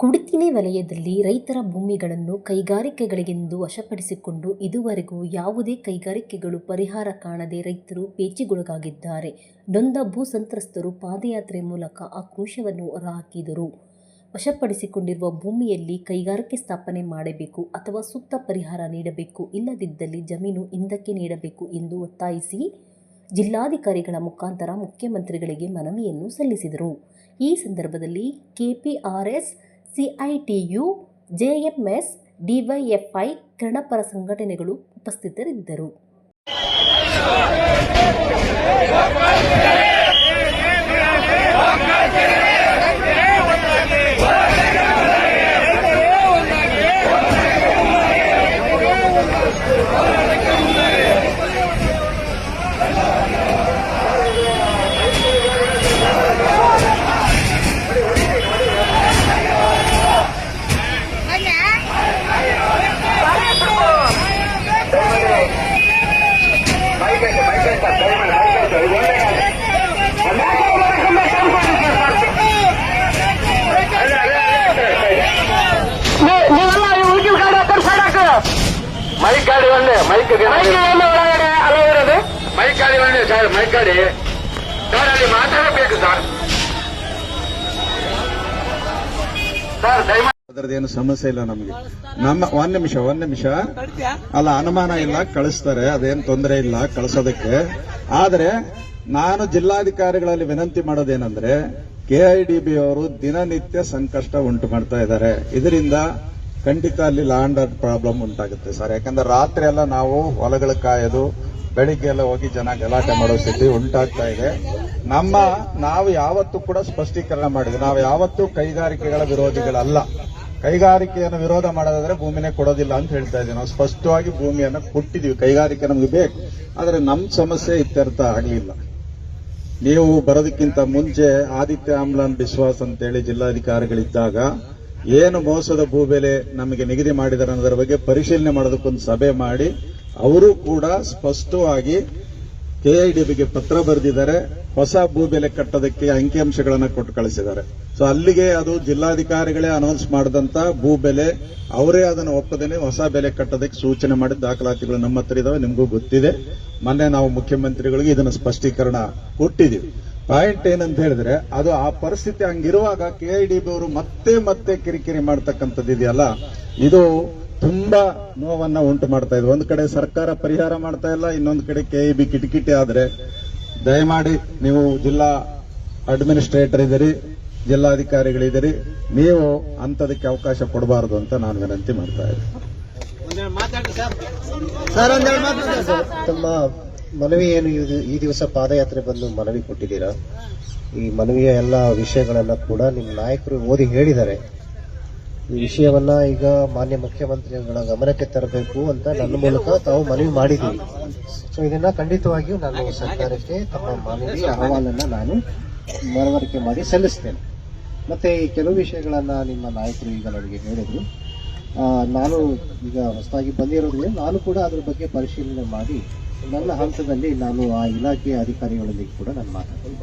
ಕುಡಿತಿನಿ ವಲಯದಲ್ಲಿ ರೈತರ ಭೂಮಿಗಳನ್ನು ಕೈಗಾರಿಕೆಗಳಿಗೆಂದು ವಶಪಡಿಸಿಕೊಂಡು ಇದುವರೆಗೂ ಯಾವುದೇ ಕೈಗಾರಿಕೆಗಳು ಪರಿಹಾರ ಕಾಣದೆ ರೈತರು ಪೇಚಿಗೊಳಗಾಗಿದ್ದಾರೆ. ನೊಂದ ಭೂ ಸಂತ್ರಸ್ತರು ಪಾದಯಾತ್ರೆ ಮೂಲಕ ಆಕ್ರೋಶವನ್ನು ಹೊರಹಾಕಿದರು. ವಶಪಡಿಸಿಕೊಂಡಿರುವ ಭೂಮಿಯಲ್ಲಿ ಕೈಗಾರಿಕೆ ಸ್ಥಾಪನೆ ಮಾಡಬೇಕು ಅಥವಾ ಸೂಕ್ತ ಪರಿಹಾರ ನೀಡಬೇಕು, ಇಲ್ಲದಿದ್ದಲ್ಲಿ ಜಮೀನು ಹಿಂದಕ್ಕೆ ನೀಡಬೇಕು ಎಂದು ಒತ್ತಾಯಿಸಿ ಜಿಲ್ಲಾಧಿಕಾರಿಗಳ ಮುಖಾಂತರ ಮುಖ್ಯಮಂತ್ರಿಗಳಿಗೆ ಮನವಿಯನ್ನು ಸಲ್ಲಿಸಿದರು. ಈ ಸಂದರ್ಭದಲ್ಲಿ ಕೆಪಿಆರ್ಎಸ್ ಸಿಐಟಿಯು ಜೆಎಂಎಸ್ ಡಿವೈಎಫ್ಐ ಕನ್ನಡಪರ ಸಂಘಟನೆಗಳು ಉಪಸ್ಥಿತರಿದ್ದರು. ಮೈಕ್ ಗಾಡಿ ಒಂದೇ ಮೈಕ್ ಮೈಕ್ ಎಲ್ಲ ಒಳಗಡೆ ಅಲೋ ಇರೋದು? ಮೈಕ್ ಗಾಡಿ ಒಂದೇ ಸರ್ ಮೈಕ್ ಗಾಡಿ. ಸರ್ ಅಲ್ಲಿ ಮಾತಾಡಬೇಕು ಸರ್ ಸರ್ ದಯಮಾಡಿ. ಅದರದ್ದೇನು ಸಮಸ್ಯೆ ಇಲ್ಲ ನಮಗೆ. ನಮ್ಮ ಒಂದ್ ನಿಮಿಷ ಒಂದ್ ನಿಮಿಷ. ಅಲ್ಲ ಅನುಮಾನ ಇಲ್ಲ ಕಳಿಸ್ತಾರೆ. ಅದೇನು ತೊಂದರೆ ಇಲ್ಲ ಕಳಿಸೋದಕ್ಕೆ. ಆದರೆ ನಾನು ಜಿಲ್ಲಾಧಿಕಾರಿಗಳಲ್ಲಿ ವಿನಂತಿ ಮಾಡೋದೇನಂದ್ರೆ ಕೆಐಡಿಬಿ ಅವರು ದಿನನಿತ್ಯ ಸಂಕಷ್ಟ ಉಂಟು ಮಾಡ್ತಾ ಇದ್ದಾರೆ. ಇದರಿಂದ ಖಂಡಿತ ಅಲ್ಲಿ ಲ್ಯಾಂಡ್ ಪ್ರಾಬ್ಲಮ್ ಉಂಟಾಗುತ್ತೆ ಸರ್ ಯಾಕಂದ್ರೆ ರಾತ್ರಿ ಎಲ್ಲ ನಾವು ಹೊಲಗಳ ಕಾಯೋದು, ಬೆಳಿಗ್ಗೆ ಎಲ್ಲ ಹೋಗಿ ಜನ ಗಲಾಟೆ ಮಾಡೋ ಸ್ಥಿತಿ ಉಂಟಾಗ್ತಾ ಇದೆ. ನಮ್ಮ, ನಾವು ಯಾವತ್ತೂ ಕೂಡ ಸ್ಪಷ್ಟೀಕರಣ ಮಾಡಿದ್ವಿ. ನಾವು ಯಾವತ್ತೂ ಕೈಗಾರಿಕೆಗಳ ವಿರೋಧಿಗಳಲ್ಲ. ಕೈಗಾರಿಕೆಯನ್ನು ವಿರೋಧ ಮಾಡೋದಾದ್ರೆ ಭೂಮಿನೇ ಕೊಡೋದಿಲ್ಲ ಅಂತ ಹೇಳ್ತಾ ಇದ್ದೀವಿ ನಾವು ಸ್ಪಷ್ಟವಾಗಿ ಭೂಮಿಯನ್ನು ಕೊಟ್ಟಿದೀವಿ ಕೈಗಾರಿಕೆ ನಮಗೆ ಬೇಕು. ಆದರೆ ನಮ್ಮ ಸಮಸ್ಯೆ ಇತ್ಯರ್ಥ ಆಗಲಿಲ್ಲ. ನೀವು ಬರೋದಕ್ಕಿಂತ ಮುಂಚೆ ಆದಿತ್ಯ ಆಮ್ಲಾನ್ ಬಿಶ್ವಾಸ್ ಅಂತೇಳಿ ಜಿಲ್ಲಾಧಿಕಾರಿಗಳಿದ್ದಾಗ ಏನು ಮೋಸದ ಭೂಬೆಲೆ ನಮಗೆ ನಿಗದಿ ಮಾಡಿದ್ದಾರೆ ಅನ್ನೋದರ ಬಗ್ಗೆ ಪರಿಶೀಲನೆ ಮಾಡೋದಕ್ಕೊಂದು ಸಭೆ ಮಾಡಿ, ಅವರು ಕೂಡ ಸ್ಪಷ್ಟವಾಗಿ ಕೆಐಡಿಬಿಗೆ ಪತ್ರ ಬರೆದಿದ್ದಾರೆ, ಹೊಸ ಭೂಬೆಲೆ ಕಟ್ಟೋದಕ್ಕೆ ಅಂಕಿಅಂಶಗಳನ್ನು ಕೊಟ್ಟು ಕಳಿಸಿದ್ದಾರೆ. ಸೊ ಅಲ್ಲಿಗೆ ಅದು ಜಿಲ್ಲಾಧಿಕಾರಿಗಳೇ ಅನೌನ್ಸ್ ಮಾಡಿದಂತ ಭೂಬೆಲೆ, ಅವರೇ ಅದನ್ನು ಒಪ್ಪದೇನೆ ಹೊಸ ಬೆಲೆ ಕಟ್ಟೋದಕ್ಕೆ ಸೂಚನೆ ಮಾಡಿದ ದಾಖಲಾತಿಗಳು ನಮ್ಮ ಹತ್ರ ಇದಾವೆ, ನಿಮಗೂ ಗೊತ್ತಿದೆ. ಮೊನ್ನೆ ನಾವು ಮುಖ್ಯಮಂತ್ರಿಗಳಿಗೆ ಇದನ್ನು ಸ್ಪಷ್ಟೀಕರಣ ಕೊಟ್ಟಿದ್ದೀವಿ. ಪಾಯಿಂಟ್ ಏನಂತ ಹೇಳಿದ್ರೆ ಅದು ಆ ಪರಿಸ್ಥಿತಿ ಹಂಗಿರುವಾಗ ಕೆಐಡಿಬಿ ಅವರು ಮತ್ತೆ ಮತ್ತೆ ಕಿರಿಕಿರಿ ಮಾಡ್ತಕ್ಕಂಥದ್ದು ಇದೆಯಲ್ಲ? ಇದು ತುಂಬಾ ನೋವನ್ನ ಉಂಟು ಮಾಡ್ತಾ ಇದೆ. ಒಂದು ಕಡೆ ಸರ್ಕಾರ ಪರಿಹಾರ ಮಾಡ್ತಾ ಇಲ್ಲ ಇನ್ನೊಂದು ಕಡೆ ಕೆ ಐ ಬಿ ಕಿಟಕಿಟಿ ಆದ್ರೆ ದಯಮಾಡಿ ನೀವು ಜಿಲ್ಲಾ ಅಡ್ಮಿನಿಸ್ಟ್ರೇಟರ್ ಇದ್ದೀರಿ ಜಿಲ್ಲಾಧಿಕಾರಿಗಳಿದ್ದೀರಿ ನೀವು ಅಂತದಕ್ಕೆ ಅವಕಾಶ ಕೊಡಬಾರದು ಅಂತ ನಾನು ವಿನಂತಿ ಮಾಡ್ತಾ ಇದ್ದೀನಿ. ತಮ್ಮ ಮನವಿ ಏನು ಈ ದಿವಸ ಪಾದಯಾತ್ರೆ ಬಂದು ಮನವಿ ಕೊಟ್ಟಿದ್ದೀರಾ? ಈ ಮನವಿಯ ಎಲ್ಲ ವಿಷಯಗಳನ್ನ ಕೂಡ ನಿಮ್ಮ ನಾಯಕರು ಓದಿ ಹೇಳಿದ್ದಾರೆ. ಈ ವಿಷಯವನ್ನ ಈಗ ಮಾನ್ಯ ಮುಖ್ಯಮಂತ್ರಿಗಳ ಗಮನಕ್ಕೆ ತರಬೇಕು ಅಂತ ನನ್ನ ಮೂಲಕ ತಾವು ಮನವಿ ಮಾಡಿದ್ದೀವಿ. ಸೊ ಇದನ್ನ ಖಂಡಿತವಾಗಿಯೂ ನಾನು ಸರ್ಕಾರಕ್ಕೆ ತಮ್ಮ ಮನವಿ ಅಹವಾಲನ್ನ ನಾನು ಮನವರಿಕೆ ಮಾಡಿ ಸಲ್ಲಿಸ್ತೇನೆ. ಮತ್ತೆ ಈ ಕೆಲವು ವಿಷಯಗಳನ್ನ ನಿಮ್ಮ ನಾಯಕರು ಈಗ ನನಗೆ ಹೇಳಿದ್ರು. ನಾನು ಈಗ ಹೊಸದಾಗಿ ಬಂದಿರೋದ್ರಿಂದ ನಾನು ಕೂಡ ಅದ್ರ ಬಗ್ಗೆ ಪರಿಶೀಲನೆ ಮಾಡಿ ನನ್ನ ಹಂತದಲ್ಲಿ ನಾನು ಆ ಇಲಾಖೆಯ ಅಧಿಕಾರಿಗಳೊಂದಿಗೆ ಕೂಡ ನಾನು ಮಾತಾಡ್ತೀನಿ.